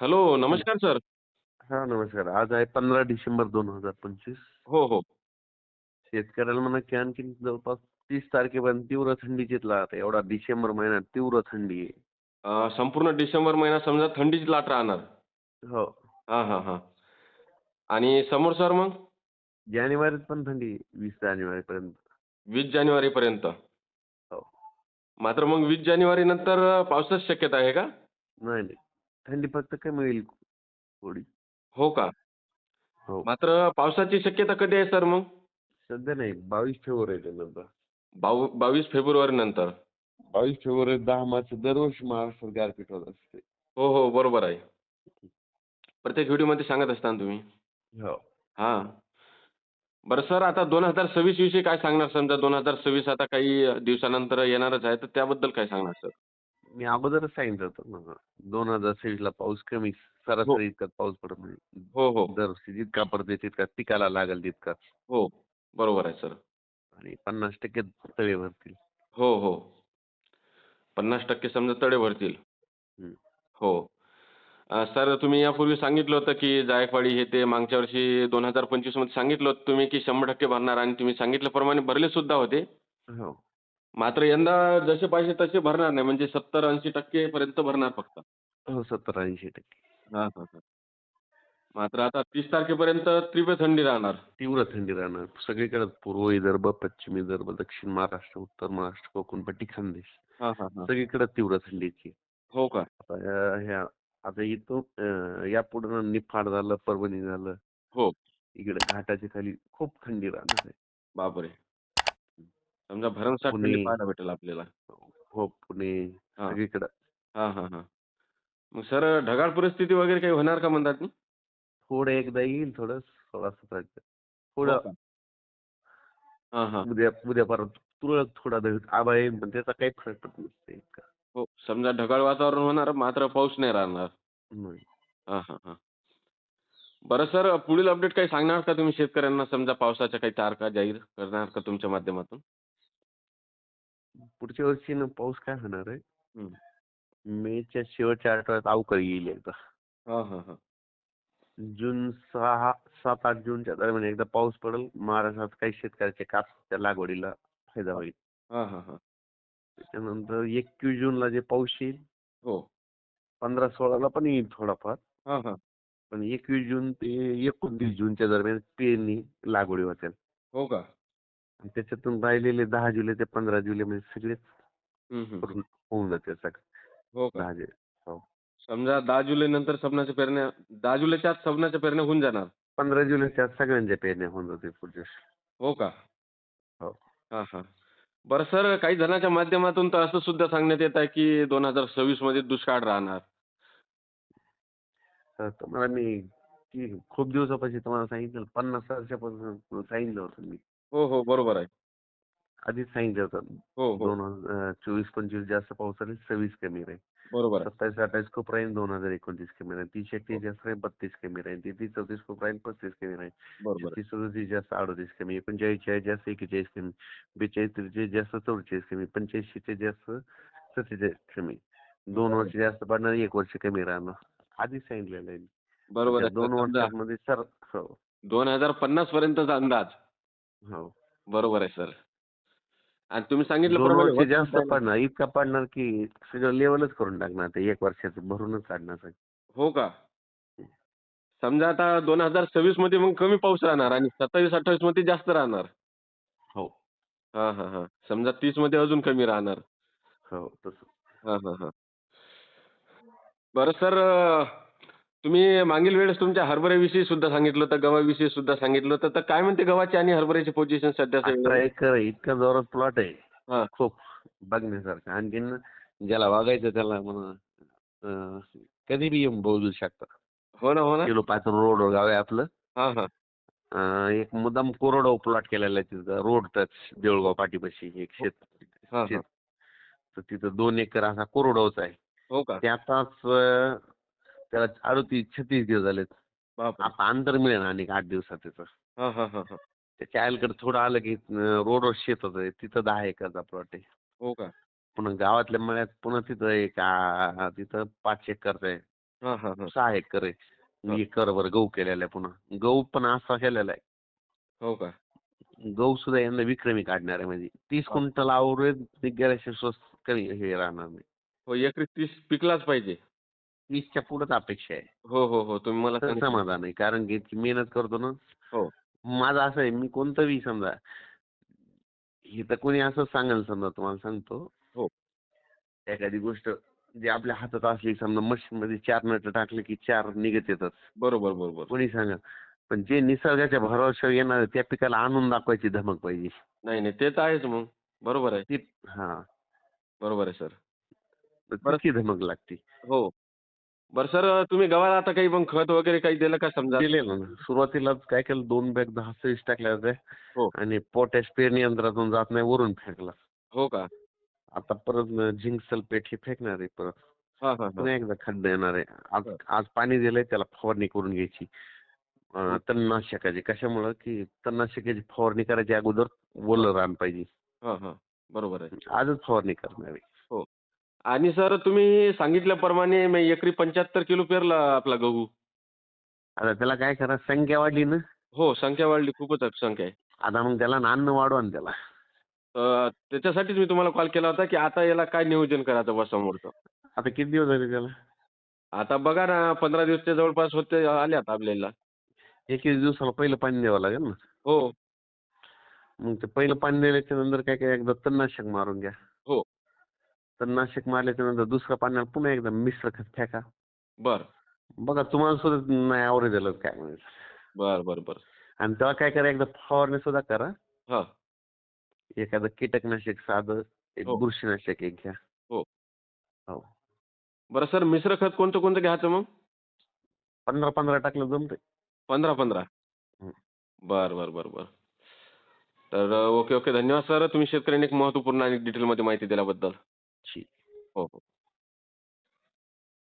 Hello नमस्कार sir. हा नमस्कार. आज आहे पंधरा डिसेंबर दोन हजार पंचवीस. हो हो. शेतकऱ्याला म्हणा की आणखी जवळपास तीस तारखेपर्यंत तीव्र थंडीचीच लाट आहे एवढा डिसेंबर महिन्यात तीव्र थंडी आहे. अं, संपूर्ण डिसेंबर महिना समजा थंडीची लाट राहणार. हो. हां हां हां. आणि समोर सर मग? जानेवारीत पण थंडी आहे, वीस जानेवारी पर्यंत वीस जानेवारीपर्यंत. हो. मात्र मग वीस जानेवारी नंतर पावसाची शक्यता आहे का? नाही नाही. थंडी फक्त कमी होईल थोडी. हो का? हो. मात्र पावसाची शक्यता कधी आहे सर मग? सध्या नाही बावीस फेब्रुवारी नंतर. बाव बावीस फेब्रुवारी नंतर. बावीस फेब्रुवारी दहा मार्च दरवर्षी महाराष्ट्रात गारपीट होत असते. हो हो बरोबर आहे. प्रत्येक व्हिडिओमध्ये सांगत असता ना तुम्ही? हो. हां. बरं सर आता दोन हजार सव्वीस विषयी काय सांगणार? समजा दोन हजार सव्वीस आता काही दिवसानंतर येणारच आहे तर त्याबद्दल काय सांगणार सर? मी अगोदरच सांगितलं होतं ना दोन हजार सव्वीस ला पाऊस कमी सरासरी इतका पाऊस पडत नाही. हो हो. दरवर्षी जितका पडते तितका पिकाला लागेल तितका. हो बरोबर आहे सर. आणि पन्नास टक्के तळे भरतील. हो हो. पन्नास टक्के समजा तडे भरतील. हो. सर तुम्ही यापूर्वी सांगितलं होतं की जायकवाडी हे ते मागच्या वर्षी दोन हजार पंचवीसमध्ये सांगितलं होतं तुम्ही की शंभर टक्के भरणार आणि तुम्ही सांगितल्याप्रमाणे भरले सुद्धा होते. हो. मात्र यंदा जसे पाहिजे तसे भरणार नाही. म्हणजे सत्तर ऐंशी टक्केपर्यंत भरणार फक्त. हो सत्तर ऐंशी टक्के. हां हां हां. मात्र आता तीस तारखेपर्यंत तीव्र थंडी राहणार. तीव्र थंडी राहणार. सगळीकडे पूर्व विदर्भ पश्चिम विदर्भ दक्षिण महाराष्ट्र उत्तर महाराष्ट्र कोकणपट्टी खानदेश हां हां हां. सगळीकडे तीव्र थंडीची. हो का? आता ह्या- ह्या आता इथून यापुढे निफाड झालं परभणी झालं. हो. इकडे घाटाच्या खाली खूप थंडी राहणार आहे. बापरे. समजा भरमसाठ पाहायला भेटेल आपल्याला. हो पुणे हां. सगळीकडे. हां हां हां. मग सर ढगाळ परिस्थिती वगैरे काही होणार का म्हणतात ना? थोडं एकदा येईल थोडं सोळा सतरा हो थोडं का? हां हां. उद्या उद्या परत तुरळक थोडा दळ आबा येईल पण त्याचा काही फरक पडत नसते इतका. हो समजा ढगाळ वातावरण होणार मात्र पाऊस नाही राहणार. नाही. हां हां हां. बरं सर पुढील अपडेट काही सांगणार का तुम्ही शेतकऱ्यांना? समजा पावसाच्या काही तारखा जाहीर करणार का तुमच्या माध्यमातून? पुढच्या वर्षी ना पाऊस काय होणार आहे? हं. मेच्या शेवटच्या आठवड्यात अवकाळी येईल एकदा. हां हां हां. जून सहा सात आठ जूनच्या दरम्यान एकदा पाऊस पडेल. महाराष्ट्रात काही शेतकऱ्याच्या कापसाच्या लागवडीला फायदा होईल. हां हां हां. त्याच्यानंतर एकवीस जूनला जे पाऊस येईल हो. पंधरा सोळाला पण येईल थोडाफार. पण एकवीस जून ते एकोणतीस जूनच्या दरम्यान पेरणी लागवडी होतील हो का? आणि त्याच्यातून राहिलेले दहा जुलै ते पंधरा जुलै मध्ये सगळेच. करून होऊन जाते सगळं. हो का? दहा जुलै हो. समजा दहा जुलै नंतर सभनाच्या पेरण्या दहा जुलैच्या आत सभनाच्या पेरण्या होऊन जाणार. पंधरा जुलैच्या सगळ्यांच्या पेरण्या होऊन जातील पुढच्या वर्षी. हो का? हो. हां हां. बरं सर काही जणांच्या माध्यमातून तर असं सुद्धा सांगण्यात येत आहे की दोन हजार सव्वीसमध्ये दुष्काळ राहणार. तर तुम्हाला मी खूप दिवसापासून तुम्हाला सांगितलं पन्नास वर्षापासून सांगितलं होतं मी. हो हो. बरोबर आहे. आधीच सांगितलं होतं. हो हो. दोन हज़ार चोवीस पंचवीस जास्त पाऊस राहील सव्वीस कमी राहील. बरोबर आहे. सत्तावीस अठ्ठावीस खूप राहील दोन हज़ार एकोणतीस कमी राहील. तीस एकतीस जास्त राहील बत्तीस कमी राहील. तेहतीस चौतीस खूप राहील पस्तीस कमी राहील. बरोबर छत्तीस सदतीस जास्त अडतीस कमी एकोणचाळीस चाळीस जास्त एकेचाळीस कमी बेचाळीस त्रेचाळीस जास्त चौवेचाळीस कमी पंच्याऐंशी जास्त सत्तेचाळीस कमी. दोन वर्ष जास्त पडणार एक वर्ष कमी राहणार. आधीच सांगितलेलं आहे. बरोबर आहे. दोन वर्षांमध्ये सर हो. दोन हज़ार पन्नास पर्यंतचा अंदाज. हो. बरोबर आहे सर. आणि तुम्ही दोन सांगितल्याप्रमाणे वर्ष जास्त. पडणार इतका पडणार की सगळं लेवलच करून टाकणार ते एक वर्षाचं भरूनच काढणार हो का? समजा आता दोन हजार सव्वीसमध्ये मग कमी पाऊस राहणार आणि सत्तावीस अठ्ठावीसमध्ये जास्त राहणार. हो. हा हा हा. समजा तीसमध्ये अजून कमी राहणार. हो तसं. हा हा हा. बरं सर तुम्ही मागील वेळेस तुमच्या हरभऱ्याविषयी सुद्धा सांगितलं होतं गव्हाविषयी सुद्धा सांगितलं होतं. तर काय म्हणते गव्हाची आणि हरभऱ्याची पोझिशन सध्या अठरा एकर आहे, इतका जोरात प्लॉट हा. आहे खूप बघण्यासारखं. आणखीन ज्याला वागायचं त्याला म्हणा अं, कधी बी येऊन बोलू शकता. हो ना हो ना. किलो पाच रोड गाव आहे आपलं. हा हा. अं, एक मुद्दाम कोरडो प्लॉट केलेला आहे तिथं. रोड टच देऊळगाव पाठीपाशी एक शेत. हा हा. शेत. तर तिथं दोन एकर असा कोरडोच आहे. हो का? अं, त्याला अडतीस छत्तीस दिवस झालेत आता अंतर मिळेल आणि आठ दिवसात त्याचं हा हा हा हा. त्याच्या आईकडे थोडं आलं की रोडवर शेत होतं. तिथं दहा एकरचा प्लॉट आहे. हो का? पुन्हा गावातल्या मळ्यात पुन्हा तिथं एक तिथं पाच एकरचा आहे. हा हा हा. सहा एकर. आहे. एकर वर गहू केलेला आहे पुन्हा. गहू पण असा केलेला आहे. हो का? गहू सुद्धा यंदा विक्रमी काढणार आहे म्हणजे. तीस. क्विंटल आवरेज गेल्याशिवाय स्वस्त कमी हे राहणार नाही. हो एकरी तीस पिकलाच पाहिजे. वीसच्या पुढेच अपेक्षा आहे. हो हो हो. तुम्ही मला तर सांगितलं. समाधान आहे. कारण की मेहनत करतो ना. हो. माझं असं आहे मी कोणतं बी समजा हे तर कोणी असं सांगेल समजा तुम्हाला सांगतो. हो. एखादी गोष्ट जी आपल्या हातात असली समजा मशीन मध्ये चार नट टाकले की चार निघत येतात. बरोबर बरोबर. कोणी सांगा पण जे निसर्गाच्या भरोश्यावर येणार त्या पिकाला आणून दाखवायची धमक पाहिजे. नाही नाही. ते तर आहेच मग. बरोबर आहे. ती हा. बरोबर आहे सर. तर बरं. तितकी धमक लागते. हो. बरं सर तुम्ही गव्हाला आता काही मग खत वगैरे काही दिलं का समजा? दिलेलं ना. सुरुवातीलाच काय केलं दोन बॅग दहा सव्वीस टाकल्या हो. होत्या आणि पोटॅश पेरणी यंत्रातून जात नाही वरून फेकला. हो का? आता परत झिंक सल्फेट हे फेकणार आहे परत. हा हा हा. पुन्हा एकदा खड्डा येणार आहे. आज. आज पाणी दिलंय त्याला फवारणी करून घ्यायची. अं, हो. तणनाशकाची. कशामुळं? की तणनाशकाची फवारणी करायची अगोदर ओलं रान पाहिजे. हा हा. बरोबर आहे. आजच फवारणी करणार आहे. आणि सर तुम्ही सांगितल्याप्रमाणे मी एकरी पंच्याहत्तर किलो पेरला आपला गहू. आता त्याला काय करा संख्या वाढली ना? हो संख्या वाढली खूपच आहे संख्या आहे. आता मग त्याला अन्न वाढवा ना त्याला. त्याच्यासाठीच मी तुम्हाला कॉल केला होता की आता याला काय नियोजन करायचं बा समोरचं आता किती दिवस झाले त्याला? आता बघा ना पंधरा दिवसच्या जवळपास होते आले आता आपल्याला. एकवीस दिवसाला पहिलं पाणी द्यावं लागेल ना? हो. मग ते पहिलं पाणी दिल्याच्या नंतर काय काय एकदा तणनाशक मारून घ्या. हो. तणनाशक मारल्याच्या नंतर दुसऱ्या पाण्याला पुन्हा एकदा मिश्र खत फेका. बर. बघा तुम्हाला सुद्धा नाही आवरेज झालं काय म्हणायचं. बर बर बर. आणि तेव्हा काय करा एकदा फवारणी सुद्धा करा. हा. एखादं कीटकनाशक साधं एक हो. बुरशीनाशक एक घ्या. हो. हो. बरं सर मिश्र खत कोणतं कोणतं घ्यायचं मग? पंधरा पंधरा टाकलं जमतंय. पंधरा पंधरा हं. बर बर बर बर. तर ओके ओके. धन्यवाद सर. तुम्ही शेतकऱ्यांनी एक महत्त्वपूर्ण आणि डिटेलमध्ये माहिती दिल्याबद्दल. ठीक हो हो